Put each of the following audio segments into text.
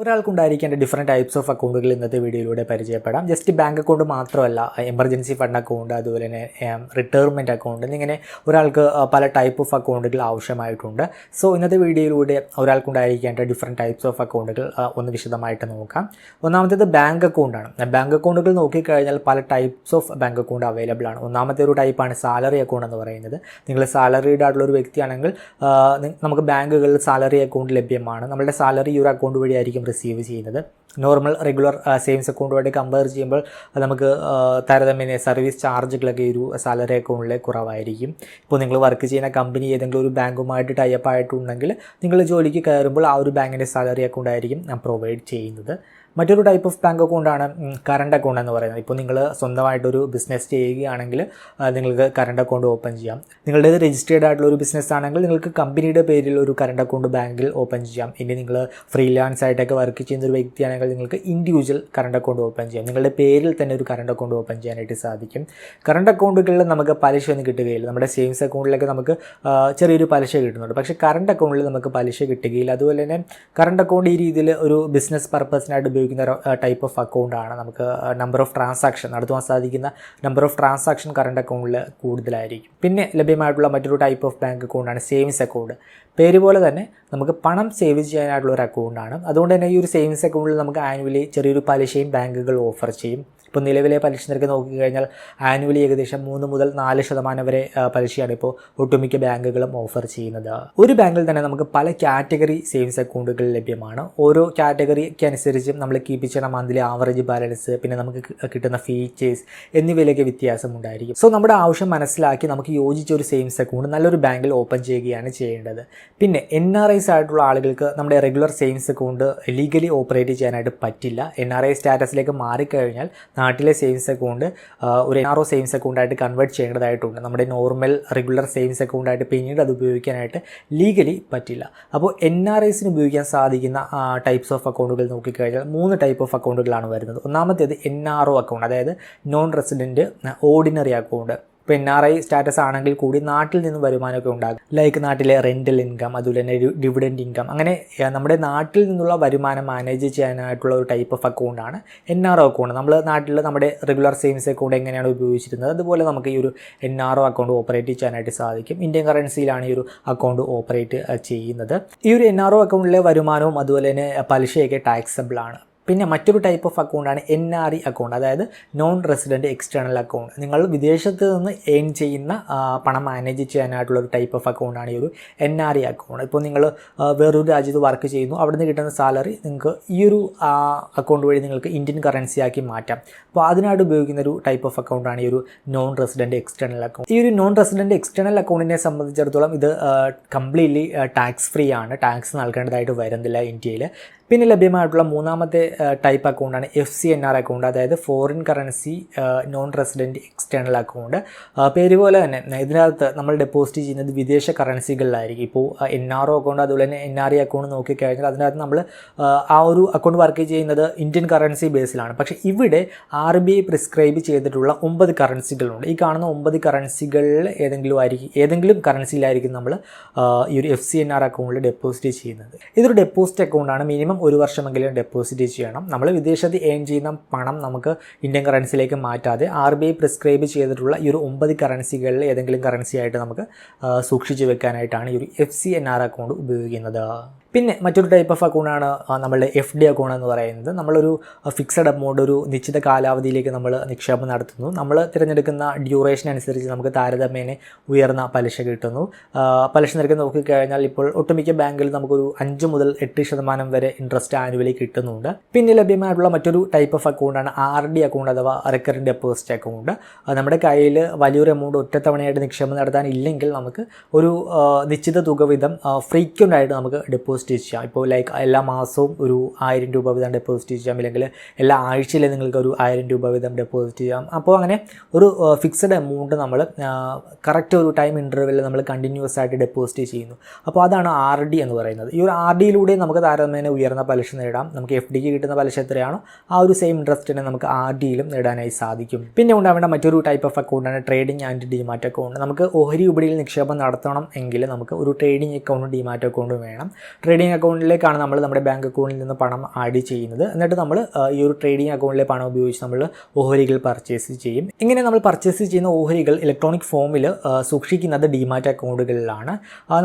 ഒരാൾക്കുണ്ടായിരിക്കേണ്ട different types of അക്കൗണ്ടുകൾ ഇന്നത്തെ വീഡിയോയിലൂടെ പരിചയപ്പെടാം. ജസ്റ്റ് ബാങ്ക് അക്കൗണ്ട് മാത്രമല്ല എമർജൻസി ഫണ്ട് അക്കൗണ്ട് അതുപോലെ തന്നെ റിട്ടയർമെന്റ് അക്കൗണ്ട് എന്നിങ്ങനെ ഒരാൾക്ക് പല ടൈപ്പ് ഓഫ് അക്കൗണ്ടുകൾ ആവശ്യമായിട്ടുണ്ട്. സോ ഇന്നത്തെ വീഡിയോയിലൂടെ ഒരാൾക്കുണ്ടായിരിക്കേണ്ട ഡിഫറെന്റ് ടൈപ്സ് ഓഫ് അക്കൗണ്ടുകൾ ഒന്ന് വിശദമായിട്ട് നോക്കാം. ഒന്നാമത്തേത് ബാങ്ക് അക്കൗണ്ടാണ് ബാങ്ക് അക്കൗണ്ടുകൾ നോക്കിക്കഴിഞ്ഞാൽ പല types of bank account available ആണ്. ഒന്നാമത്തെ ഒരു ടൈപ്പാണ് സാലറി അക്കൗണ്ട് എന്ന് പറയുന്നത്. നിങ്ങൾ സാലറീഡ് ആയിട്ടുള്ള ഒരു വ്യക്തിയാണെങ്കിൽ നമുക്ക് ബാങ്കുകളിൽ സാലറി അക്കൗണ്ട് ലഭ്യമാണ്. നമ്മുടെ സാലറി ഈ ഒരു അക്കൗണ്ട് വഴിയായിരിക്കും റിസീവ് ചെയ്യുന്നത്. നോർമൽ റെഗുലർ സേവിങ്സ് അക്കൗണ്ടുമായിട്ട് കമ്പയർ ചെയ്യുമ്പോൾ നമുക്ക് താരതമ്യേന സർവീസ് ചാർജുകളൊക്കെ ഒരു സാലറി അക്കൗണ്ടിലെ കുറവായിരിക്കും. ഇപ്പോൾ നിങ്ങൾ വർക്ക് ചെയ്യുന്ന കമ്പനി ഏതെങ്കിലും ഒരു ബാങ്കുമായിട്ട് ടൈപ്പ് ആയിട്ടുണ്ടെങ്കിൽ നിങ്ങൾ ജോലിക്ക് കയറുമ്പോൾ ആ ഒരു ബാങ്കിന്റെ സാലറി അക്കൗണ്ടായിരിക്കും പ്രൊവൈഡ് ചെയ്യുന്നത്. മറ്റൊരു ടൈപ്പ് ഓഫ് ബാങ്ക് അക്കൗണ്ടാണ് കറണ്ട് അക്കൗണ്ട് എന്ന് പറയുന്നത്. ഇപ്പോൾ നിങ്ങൾ സ്വന്തമായിട്ടൊരു ബിസിനസ് ചെയ്യുകയാണെങ്കിൽ നിങ്ങൾക്ക് കറണ്ട് അക്കൗണ്ട് ഓപ്പൺ ചെയ്യാം. നിങ്ങളുടേത് രജിസ്റ്റേർഡ് ആയിട്ടുള്ള ഒരു ബിസിനസ് ആണെങ്കിൽ നിങ്ങൾക്ക് കമ്പനിയുടെ പേരിൽ ഒരു കറണ്ട് അക്കൗണ്ട് ബാങ്കിൽ ഓപ്പൺ ചെയ്യാം. ഇനി നിങ്ങൾ ഫ്രീലാൻസ് ആയിട്ടൊക്കെ വർക്ക് ചെയ്യുന്ന ഒരു വ്യക്തിയാണെങ്കിൽ നിങ്ങൾക്ക് ഇൻഡിവിജ്വൽ കറണ്ട് അക്കൗണ്ട് ഓപ്പൺ ചെയ്യാം. നിങ്ങളുടെ പേരിൽ തന്നെ ഒരു കറണ്ട് അക്കൗണ്ട് ഓപ്പൺ ചെയ്യാനായിട്ട് സാധിക്കും. കറണ്ട് അക്കൗണ്ടുകളിൽ നമുക്ക് പലിശ ഒന്നും കിട്ടുകയില്ല. നമ്മുടെ സേവിങ്സ് അക്കൗണ്ടിലൊക്കെ നമുക്ക് ചെറിയൊരു പലിശ കിട്ടുന്നുണ്ട്. പക്ഷേ കറണ്ട് അക്കൗണ്ടിൽ നമുക്ക് പലിശ കിട്ടുകയില്ല. അതുപോലെ തന്നെ കറണ്ട് അക്കൗണ്ട് ഈ രീതിയിൽ ഒരു ബിസിനസ് പർപ്പസിനായിട്ട് ഉപയോഗിക്കുന്ന ടൈപ്പ് ഓഫ് അക്കൗണ്ടാണ് നമുക്ക് നമ്പർ ഓഫ് ട്രാൻസാക്ഷൻ നടത്തുവാൻ സാധിക്കുന്ന നമ്പർ ഓഫ് ട്രാൻസാക്ഷൻ കറണ്ട് അക്കൗണ്ടിൽ കൂടുതലായിരിക്കും. പിന്നെ ലഭ്യമായിട്ടുള്ള മറ്റൊരു ടൈപ്പ് ഓഫ് ബാങ്ക് അക്കൗണ്ടാണ് സേവിങ്സ് അക്കൗണ്ട് പേര് പോലെ തന്നെ നമുക്ക് പണം സേവ് ചെയ്യാനായിട്ടുള്ള ഒരു അക്കൗണ്ടാണ് അതുകൊണ്ട് തന്നെ ഈ ഒരു സേവിങ്സ് അക്കൗണ്ടിൽ നമുക്ക് ആനുവലി ചെറിയൊരു പലിശയും ബാങ്കുകൾ ഓഫർ ചെയ്യും. ഇപ്പോൾ നിലവിലെ പലിശ നിരക്ക് നോക്കിക്കഴിഞ്ഞാൽ ആനുവലി ഏകദേശം മൂന്ന് മുതൽ നാല് ശതമാനം വരെ പലിശയാണ് ഇപ്പോൾ ഒട്ടുമിക്ക ബാങ്കുകളും ഓഫർ ചെയ്യുന്നത്. ഒരു ബാങ്കിൽ തന്നെ നമുക്ക് പല കാറ്റഗറി സേവിങ്സ് അക്കൗണ്ടുകൾ ലഭ്യമാണ്. ഓരോ കാറ്റഗറിക്ക് അനുസരിച്ചും നമ്മൾ കീപ്പ് ചെയ്യണ മന്ത്ലി ആവറേജ് ബാലൻസ് പിന്നെ നമുക്ക് കിട്ടുന്ന ഫീച്ചേഴ്സ് എന്നിവയിലൊക്കെ വ്യത്യാസം ഉണ്ടായിരിക്കും. സോ നമ്മുടെ ആവശ്യം മനസ്സിലാക്കി നമുക്ക് യോജിച്ച ഒരു സേവിങ്സ് അക്കൗണ്ട് നല്ലൊരു ബാങ്കിൽ ഓപ്പൺ ചെയ്യുകയാണ് ചെയ്യേണ്ടത്. പിന്നെ എൻ ആർ ഐസ് ആയിട്ടുള്ള ആളുകൾക്ക് നമ്മുടെ regular savings account legally operate ചെയ്യാനായിട്ട് പറ്റില്ല. എൻ ആർ ഐ സ്റ്റാറ്റസിലേക്ക് മാറിക്കഴിഞ്ഞാൽ നാട്ടിലെ സേവിങ്സ് അക്കൗണ്ട് ഒരു എൻ ആർ ഒ സേവിങ്സ് അക്കൗണ്ടായിട്ട് കൺവേർട്ട് ചെയ്യേണ്ടതായിട്ടുണ്ട്. നമ്മുടെ നോർമൽ റെഗുലർ സേവിങ്സ് അക്കൗണ്ടായിട്ട് പിന്നീട് അത് ഉപയോഗിക്കാനായിട്ട് ലീഗലി പറ്റില്ല. അപ്പോൾ എൻ ആർ ഐസിന് ഉപയോഗിക്കാൻ സാധിക്കുന്ന ടൈപ്സ് ഓഫ് അക്കൗണ്ടുകൾ നോക്കിക്കഴിഞ്ഞാൽ മൂന്ന് ടൈപ്പ് ഓഫ് അക്കൗണ്ടുകളാണ് വരുന്നത്. ഒന്നാമത്തേത് എൻ ആർ ഒ അക്കൗണ്ട് അതായത് നോൺ റെസിഡന്റ് ഓർഡിനറി അക്കൗണ്ട് ഇപ്പോൾ എൻ ആർ ഐ സ്റ്റാറ്റസ് ആണെങ്കിൽ കൂടി നാട്ടിൽ നിന്ന് വരുമാനമൊക്കെ ഉണ്ടാകും. ലൈക്ക് നാട്ടിലെ റെന്റൽ ഇൻകം അതുപോലെ തന്നെ ഡിവിഡൻഡ് ഇൻകം അങ്ങനെ നമ്മുടെ നാട്ടിൽ നിന്നുള്ള വരുമാനം മാനേജ് ചെയ്യാനായിട്ടുള്ള ഒരു ടൈപ്പ് ഓഫ് അക്കൗണ്ടാണ് എൻ ആർ ഒ അക്കൗണ്ട് നമ്മൾ നാട്ടിൽ നമ്മുടെ റെഗുലർ സേവിങ്സ് അക്കൗണ്ട് എങ്ങനെയാണ് ഉപയോഗിച്ചിരുന്നത്? അതുപോലെ നമുക്ക് ഈ ഒരു N R O account operate ചെയ്യാനായിട്ട് സാധിക്കും. ഇന്ത്യൻ കറൻസിയിലാണ് ഈ ഒരു അക്കൗണ്ട് ഓപ്പറേറ്റ് ചെയ്യുന്നത്. ഈ ഒരു എൻ ആർ ഒ അക്കൗണ്ടിലെ വരുമാനവും അതുപോലെ തന്നെ പലിശയൊക്കെ ടാക്സബിൾ ആണ്. പിന്നെ മറ്റൊരു ടൈപ്പ് ഓഫ് അക്കൗണ്ടാണ് എൻ ആർ ഇ അക്കൗണ്ട് അതായത് നോൺ റെസിഡന്റ് എക്സ്റ്റേണൽ അക്കൗണ്ട് നിങ്ങൾ വിദേശത്ത് നിന്ന് ഏൺ ചെയ്യുന്ന പണം മാനേജ് ചെയ്യാനായിട്ടുള്ള ഒരു ടൈപ്പ് ഓഫ് അക്കൗണ്ടാണ് ഈ ഒരു എൻ ആർ ഇ അക്കൗണ്ട് ഇപ്പോൾ നിങ്ങൾ വേറൊരു രാജ്യത്ത് വർക്ക് ചെയ്യുന്നു. അവിടെ നിന്ന് കിട്ടുന്ന സാലറി നിങ്ങൾക്ക് ഈ ഒരു അക്കൗണ്ട് വഴി നിങ്ങൾക്ക് ഇന്ത്യൻ കറൻസി ആക്കി മാറ്റാം. അപ്പോൾ അതിനായിട്ട് ഉപയോഗിക്കുന്ന ഒരു ടൈപ്പ് ഓഫ് അക്കൗണ്ടാണ് ഈ ഒരു നോൺ റെസിഡന്റ് എക്സ്റ്റേണൽ അക്കൗണ്ട് ഈ ഒരു നോൺ റെസിഡന്റ് എക്സ്റ്റേണൽ അക്കൗണ്ടിനെ സംബന്ധിച്ചിടത്തോളം ഇത് കംപ്ലീറ്റ്ലി ടാക്സ് ഫ്രീ ആണ്. ടാക്സ് നൽകേണ്ടതായിട്ട് വരുന്നില്ല ഇന്ത്യയിൽ പിന്നെ ലഭ്യമായിട്ടുള്ള മൂന്നാമത്തെ type അക്കൗണ്ടാണ് F C N R account അതായത് foreign currency non resident external account പേര് പോലെ തന്നെ ഇതിനകത്ത് നമ്മൾ ഡെപ്പോസിറ്റ് ചെയ്യുന്നത് വിദേശ കറൻസികളിലായിരിക്കും ഇപ്പോൾ എൻ ആർ ഒ അക്കൗണ്ട് അതുപോലെ തന്നെ എൻ ആർ ഇ അക്കൗണ്ട് നോക്കിക്കഴിഞ്ഞാൽ അതിനകത്ത് നമ്മൾ ആ ഒരു അക്കൗണ്ട് വർക്ക് ചെയ്യുന്നത് ഇന്ത്യൻ കറൻസി ബേസിലാണ് പക്ഷേ ഇവിടെ ആർ ബി ഐ പ്രിസ്ക്രൈബ് ചെയ്തിട്ടുള്ള ഒമ്പത് കറൻസികളുണ്ട് ഈ കാണുന്ന ഒമ്പത് കറൻസികളിൽ ഏതെങ്കിലും ആയിരിക്കും ഏതെങ്കിലും കറൻസിയിലായിരിക്കും നമ്മൾ ഈ ഒരു എഫ് സി എൻ ആർ അക്കൗണ്ടിൽ ഡെപ്പോസിറ്റ് ചെയ്യുന്നത്. ഇതൊരു ഡെപ്പോസിറ്റ് അക്കൗണ്ടാണ് മിനിമം ഒരു വർഷമെങ്കിലും ഡെപ്പോസിറ്റ് ചെയ്യണം. നമ്മൾ വിദേശത്ത് ഏൺ ചെയ്യുന്ന പണം നമുക്ക് ഇന്ത്യൻ കറൻസിയിലേക്ക് മാറ്റാതെ ആർ ബി ഐ പ്രിസ്ക്രൈബ് ചെയ്തിട്ടുള്ള ഈ ഒരു ഒമ്പത് കറൻസികളിൽ ഏതെങ്കിലും കറൻസി ആയിട്ട് നമുക്ക് സൂക്ഷിച്ചു വെക്കാനായിട്ടാണ് ഈ ഒരു F C N R account ഉപയോഗിക്കുന്നത്. പിന്നെ മറ്റൊരു ടൈപ്പ് ഓഫ് അക്കൗണ്ടാണ് നമ്മളുടെ എഫ് ഡി അക്കൗണ്ട് എന്ന് പറയുന്നത്. നമ്മളൊരു ഫിക്സഡ് എമൗണ്ട് ഒരു നിശ്ചിത കാലാവധിയിലേക്ക് നമ്മൾ നിക്ഷേപം നടത്തുന്നു. നമ്മൾ തിരഞ്ഞെടുക്കുന്ന ഡ്യൂറേഷൻ അനുസരിച്ച് നമുക്ക് താരതമ്യേന ഉയർന്ന പലിശ കിട്ടുന്നു. പലിശ നിരക്ക് നോക്കിക്കഴിഞ്ഞാൽ ഇപ്പോൾ ഒട്ടുമിക്ക ബാങ്കിൽ നമുക്കൊരു അഞ്ച് മുതൽ എട്ട് ശതമാനം വരെ ഇൻട്രസ്റ്റ് ആനുവലി കിട്ടുന്നുണ്ട്. പിന്നെ ലഭ്യമായിട്ടുള്ള മറ്റൊരു ടൈപ്പ് ഓഫ് അക്കൗണ്ടാണ് ആർ ഡി അക്കൗണ്ട് അഥവാ റെക്കറിംഗ് ഡെപ്പോസിറ്റ് അക്കൗണ്ട് നമ്മുടെ കയ്യിൽ വലിയൊരു എമൗണ്ട് ഒറ്റത്തവണയായിട്ട് നിക്ഷേപം നടത്താൻ ഇല്ലെങ്കിൽ നമുക്ക് ഒരു നിശ്ചിത തുക വീതം ഫ്രീക്വന്റ് ആയിട്ട് നമുക്ക് ഡെപ്പോസിറ്റ് ചെയ്യാം. ഇപ്പോൾ ലൈക്ക് എല്ലാ മാസവും ഒരു ആയിരം രൂപ വീതം ഡെപ്പോസിറ്റ് ചെയ്യാം. അല്ലെങ്കിൽ എല്ലാ ആഴ്ചയിലും നിങ്ങൾക്ക് ഒരു ആയിരം രൂപ വീതം ഡെപ്പോസിറ്റ് ചെയ്യാം. അപ്പോൾ അങ്ങനെ ഒരു ഫിക്സഡ് എമൗണ്ട് നമ്മൾ കറക്റ്റ് ഒരു ടൈം ഇന്റർവെല്ലിൽ നമ്മൾ കണ്ടിന്യൂസ് ആയിട്ട് ഡെപ്പോസിറ്റ് ചെയ്യുന്നു. അപ്പോൾ അതാണ് ആർ ഡി എന്ന് പറയുന്നത്. ഈ ഒരു ആർ ഡിയിലൂടെ നമുക്ക് താരതമ്യേന ഉയർന്ന പലിശ നേടാം നമുക്ക് എഫ് ഡിക്ക് കിട്ടുന്ന പലിശ എത്രയാണോ ആ ഒരു സെയിം ഇൻട്രസ്റ്റിനെ നമുക്ക് ആർ ഡിയിലും നേടാനായി സാധിക്കും. പിന്നെ ഉണ്ടാവേണ്ട മറ്റൊരു ടൈപ്പ് ഓഫ് അക്കൗണ്ടാണ് ട്രേഡിംഗ് ആൻഡ് ഡിമാറ്റ് അക്കൗണ്ട് നമുക്ക് ഓഹരി വിപണിയിൽ നിക്ഷേപം നടത്തണം എങ്കിൽ നമുക്ക് ഒരു ട്രേഡിംഗ് അക്കൗണ്ടും ഡിമാറ്റ് അക്കൗണ്ടും വേണം. ട്രേഡിംഗ് അക്കൗണ്ടിലേക്കാണ് നമ്മൾ നമ്മുടെ ബാങ്ക് അക്കൗണ്ടിൽ നിന്ന് പണം ആഡ് ചെയ്യുന്നത്. എന്നിട്ട് നമ്മൾ ഈ ഒരു ട്രേഡിംഗ് അക്കൗണ്ടിലെ പണം ഉപയോഗിച്ച് നമ്മൾ ഓഹരികൾ പർച്ചേസ് ചെയ്യും. ഇങ്ങനെ നമ്മൾ പർച്ചേസ് ചെയ്യുന്ന ഓഹരികൾ ഇലക്ട്രോണിക് ഫോമിൽ സൂക്ഷിക്കുന്നത് ഡിമാറ്റ് അക്കൗണ്ടുകളിലാണ്.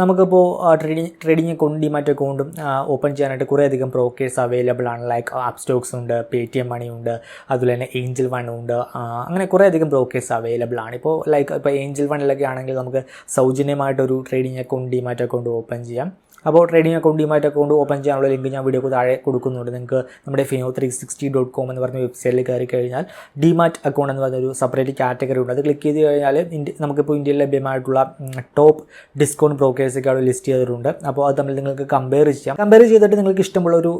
നമുക്കിപ്പോൾ ട്രേഡിംഗ് ട്രേഡിംഗ് അക്കൗണ്ടും ഡിമാറ്റ് അക്കൗണ്ടും ഓപ്പൺ ചെയ്യാനായിട്ട് കുറേയധികം ബ്രോക്കേഴ്സ് അവൈലബിൾ ആണ്. ലൈക്ക് ആപ്പ് സ്റ്റോക്സ് ഉണ്ട് പേ ടി എം മണി ഉണ്ട് അതുപോലെ തന്നെ ഏഞ്ചൽ വൺ ഉണ്ട് അങ്ങനെ കുറേയധികം ബ്രോക്കേഴ്സ് അവൈലബിൾ ആണ്. ഇപ്പോൾ ലൈക്ക് ഇപ്പോൾ ഏഞ്ചൽ വണ്ണിലൊക്കെ ആണെങ്കിൽ നമുക്ക് സൗജന്യമായിട്ടൊരു trading account demat account open ചെയ്യാം. അപ്പോൾ trading account demat account open ചെയ്യാനുള്ള ലിങ്ക് ഞാൻ വീഡിയോക്ക് താഴെ കൊടുക്കുന്നുണ്ട്. നിങ്ങൾക്ക് നമ്മുടെ Fino three sixty dot com എന്ന് പറഞ്ഞ വെബ്സൈറ്റിൽ കയറി കഴിഞ്ഞാൽ ഡിമാറ്റ് അക്കൗണ്ട് എന്ന് പറഞ്ഞൊരു സെപ്പറേറ്റ് കാറ്റഗറി ഉണ്ട്. അത് ക്ലിക്ക് ചെയ്ത് കഴിഞ്ഞാൽ ഇന്ത്യ നമുക്കിപ്പോൾ ഇന്ത്യയിൽ ലഭ്യമായിട്ടുള്ള ടോപ്പ് ഡിസ്കൗണ്ട് ബ്രോക്കേഴ്സൊക്കെ അവിടെ ലിസ്റ്റ് ചെയ്തിട്ടുണ്ട്. അപ്പോൾ അത് തമ്മിൽ നിങ്ങൾക്ക് കമ്പയർ ചെയ്യാം. കമ്പയർ ചെയ്തിട്ട് നിങ്ങൾക്ക് ഇഷ്ടമുള്ള ഒരു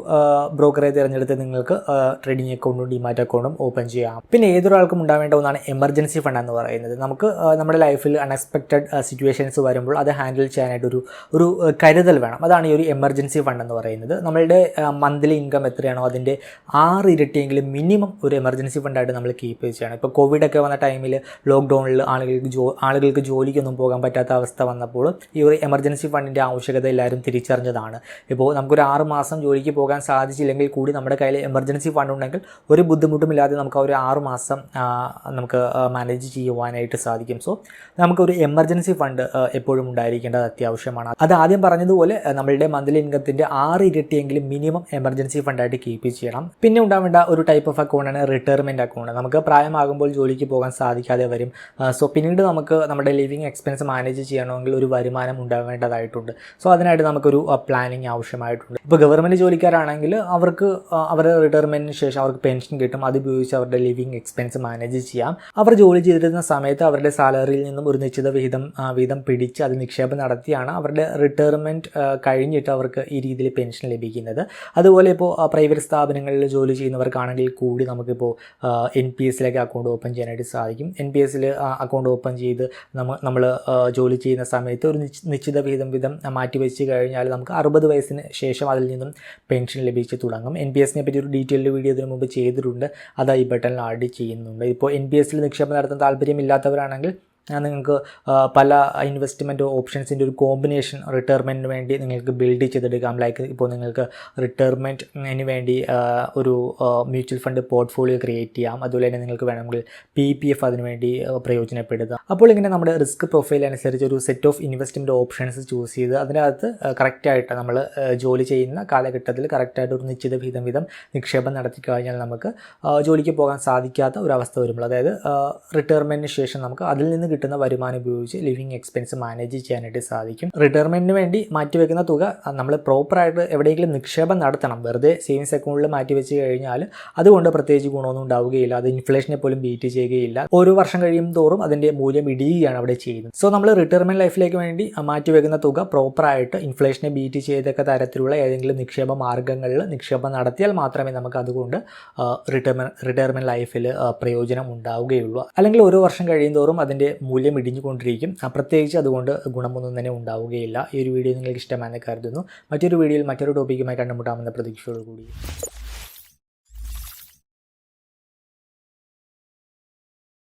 ബ്രോക്കറെ തിരഞ്ഞെടുത്ത് നിങ്ങൾക്ക് ട്രേഡിംഗ് അക്കൗണ്ടും ഡിമാറ്റ് അക്കൗണ്ടും ഓപ്പൺ ചെയ്യാം. പിന്നെ ഏതൊരാൾക്കും ഉണ്ടാവേണ്ട ഒന്നാണ് എമർജൻസി ഫണ്ട് എന്ന് പറയുന്നത്. നമുക്ക് നമ്മുടെ ലൈഫിൽ അൺഎക്സ്പെക്റ്റഡ് സിറ്റുവേഷൻസ് വരുമ്പോൾ അത് ഹാൻഡിൽ ചെയ്യാനായിട്ട് ഒരു ഒരു കരുതൽ വേണം. അതാണ് ഈ ഒരു എമർജൻസി ഫണ്ട് എന്ന് പറയുന്നത്. നമ്മളുടെ മന്ത്ലി ഇൻകം എത്രയാണോ അതിന്റെ ആറ് ഇരട്ടിയെങ്കിലും മിനിമം ഒരു എമർജൻസി ഫണ്ടായിട്ട് നമ്മൾ കീപ്പ് ചെയ്യണം. ഇപ്പോൾ കോവിഡൊക്കെ വന്ന ടൈമിൽ ലോക്ക്ഡൗണിൽ ആളുകൾക്ക് ജോ ആളുകൾക്ക് ജോലിക്കൊന്നും പോകാൻ പറ്റാത്ത അവസ്ഥ വന്നപ്പോൾ ഈ ഒരു എമർജൻസി ഫണ്ടിന്റെ ആവശ്യകത എല്ലാവരും തിരിച്ചറിഞ്ഞതാണ്. ഇപ്പോൾ നമുക്കൊരു ആറ് മാസം ജോലിക്ക് പോകാൻ സാധിച്ചില്ലെങ്കിൽ കൂടി നമ്മുടെ കയ്യിൽ എമർജൻസി ഫണ്ട് ഉണ്ടെങ്കിൽ ഒരു ബുദ്ധിമുട്ടുമില്ലാതെ നമുക്ക് ആ ഒരു ആറ് മാസം നമുക്ക് മാനേജ് ചെയ്യുവാനായിട്ട് സാധിക്കും. സോ നമുക്കൊരു എമർജൻസി ഫണ്ട് എപ്പോഴും ഉണ്ടായിരിക്കേണ്ടത് അത്യാവശ്യമാണ്. അത് ആദ്യം പറഞ്ഞതുപോലെ നമ്മളുടെ മന്ത്ലി ഇൻകത്തിന്റെ ആറ് ഇരട്ടിയെങ്കിലും മിനിമം എമർജൻസി ഫണ്ടായിട്ട് കീപ്പ് ചെയ്യണം. പിന്നെ ഉണ്ടാവേണ്ട ഒരു ടൈപ്പ് ഓഫ് അക്കൗണ്ടാണ് റിട്ടയർമെന്റ് അക്കൗണ്ട് നമുക്ക് പ്രായമാകുമ്പോൾ ജോലിക്ക് പോകാൻ സാധിക്കാതെ വരും. സോ പിന്നീട് നമുക്ക് നമ്മുടെ ലിവിങ് എക്സ്പെൻസ് മാനേജ് ചെയ്യണമെങ്കിൽ ഒരു വരുമാനം ഉണ്ടാവേണ്ടതായിട്ടുണ്ട്. സോ അതിനായിട്ട് നമുക്കൊരു പ്ലാനിങ് ആവശ്യമായിട്ടുണ്ട്. ഇപ്പോൾ ഗവൺമെന്റ് ജോലിക്കാരാണെങ്കിൽ അവർക്ക് അവരുടെ റിട്ടയർമെന്റിന് ശേഷം അവർക്ക് പെൻഷൻ കിട്ടും. അത് ഉപയോഗിച്ച് അവരുടെ ലിവിങ് എക്സ്പെൻസ് മാനേജ് ചെയ്യാം. അവർ ജോലി ചെയ്തിരുന്ന സമയത്ത് അവരുടെ സാലറിയിൽ നിന്നും ഒരു നിശ്ചിത വിഹിതം വിഹിതം പിടിച്ച് അത് നിക്ഷേപം നടത്തിയാണ് അവരുടെ റിട്ടയർമെന്റ് കഴിഞ്ഞിട്ട് അവർക്ക് ഈ രീതിയിൽ പെൻഷൻ ലഭിക്കുന്നത്. അതുപോലെ ഇപ്പോൾ പ്രൈവറ്റ് സ്ഥാപനങ്ങളിൽ ജോലി ചെയ്യുന്നവർക്കാണെങ്കിൽ കൂടി നമുക്കിപ്പോൾ എൻ പി എസിലേക്ക് അക്കൗണ്ട് ഓപ്പൺ ചെയ്യാനായിട്ട് സാധിക്കും. എൻ പി എസിൽ അക്കൗണ്ട് ഓപ്പൺ ചെയ്ത് നമ്മൾ നമ്മൾ ജോലി ചെയ്യുന്ന സമയത്ത് ഒരു നിശ്ചിത വീതം വിധം മാറ്റി വെച്ച് കഴിഞ്ഞാൽ നമുക്ക് അറുപത് വയസ്സിന് ശേഷം അതിൽ നിന്നും പെൻഷൻ ലഭിച്ച് തുടങ്ങും. എൻ പി എസിനെ പറ്റി ഒരു ഡീറ്റെയിൽഡ് വീഡിയോ ഇതിനു മുമ്പ് ചെയ്തിട്ടുണ്ട്. അത് ഈ ബട്ടണിൽ ആഡ് ചെയ്യുന്നുണ്ട്. ഇപ്പോൾ എൻ പി എസിൽ നിക്ഷേപം നടത്താൻ താല്പര്യമില്ലാത്തവരാണെങ്കിൽ നിങ്ങൾക്ക് പല ഇൻവെസ്റ്റ്മെന്റ് ഓപ്ഷൻസിന്റെ ഒരു കോമ്പിനേഷൻ റിട്ടയർമെന്റിന് വേണ്ടി നിങ്ങൾക്ക് ബിൽഡ് ചെയ്തെടുക്കാം. ലൈക്ക് ഇപ്പോൾ നിങ്ങൾക്ക് റിട്ടയർമെന്റിന് വേണ്ടി ഒരു മ്യൂച്വൽ ഫണ്ട് പോർട്ട്ഫോളിയോ ക്രിയേറ്റ് ചെയ്യാം. അതുപോലെ തന്നെ നിങ്ങൾക്ക് വേണമെങ്കിൽ പി പി എഫ് അതിന് വേണ്ടി ആ, പ്രയോജനപ്പെടുത്താം. അപ്പോൾ ഇങ്ങനെ നമ്മുടെ റിസ്ക് പ്രൊഫൈൽ അനുസരിച്ച് ഒരു set of investment options choose ചെയ്ത് അതിനകത്ത് കറക്റ്റായിട്ട് നമ്മൾ ജോലി ചെയ്യുന്ന കാലഘട്ടത്തിൽ കറക്റ്റായിട്ട് ഒരു നിശ്ചിത വിധം വിധം നിക്ഷേപം നടത്തി കഴിഞ്ഞാൽ നമുക്ക് ജോലിക്ക് പോകാൻ സാധിക്കാത്ത ഒരു അവസ്ഥ വരുമ്പോൾ അതായത് റിട്ടയർമെന്റിന് ശേഷം നമുക്ക് അതിൽ നിന്ന് കിട്ടുന്ന വരുമാനം ഉപയോഗിച്ച് ലിവിങ് എക്സ്പെൻസ് മാനേജ് ചെയ്യാനായിട്ട് സാധിക്കും. റിട്ടയർമെന്റിന് വേണ്ടി മാറ്റിവെക്കുന്ന തുക നമ്മൾ പ്രോപ്പറായിട്ട് എവിടെയെങ്കിലും നിക്ഷേപം നടത്തണം. വെറുതെ സേവിങ്സ് അക്കൗണ്ടിൽ മാറ്റിവെച്ച് കഴിഞ്ഞാൽ അതുകൊണ്ട് പ്രത്യേകിച്ച് ഗുണമൊന്നും ഉണ്ടാവുകയില്ല. അത് ഇൻഫ്ലേഷനെ പോലും ബീറ്റ് ചെയ്യുകയില്ല. ഓരോ വർഷം കഴിയും തോറും അതിന്റെ മൂല്യം ഇടിയുകയാണ് അവിടെ ചെയ്യുന്നത്. സോ നമ്മൾ റിട്ടയർമെന്റ് ലൈഫിലേക്ക് വേണ്ടി മാറ്റിവെക്കുന്ന തുക പ്രോപ്പറായിട്ട് ഇൻഫ്ലേഷനെ ബീറ്റ് ചെയ്തൊക്കെ തരത്തിലുള്ള ഏതെങ്കിലും നിക്ഷേപ മാർഗങ്ങളിൽ നിക്ഷേപം നടത്തിയാൽ മാത്രമേ നമുക്ക് അതുകൊണ്ട് റിട്ടയർമെന്റ് റിട്ടയർമെന്റ് ലൈഫിൽ പ്രയോജനം ഉണ്ടാവുകയുള്ളൂ. അല്ലെങ്കിൽ ഓരോ വർഷം കഴിയും തോറും അതിന്റെ മൂല്യം ഇടിഞ്ഞുകൊണ്ടിരിക്കും. പ്രത്യേകിച്ച് അതുകൊണ്ട് ഗുണമൊന്നും തന്നെ ഉണ്ടാവുകയില്ല. ഈ ഒരു വീഡിയോ നിങ്ങൾക്ക് ഇഷ്ടമാണെന്ന് കരുതുന്നു. മറ്റൊരു വീഡിയോയിൽ മറ്റൊരു ടോപ്പിക്കുമായി കണ്ടുമുട്ടാമെന്ന പ്രതീക്ഷയോടുകൂടി.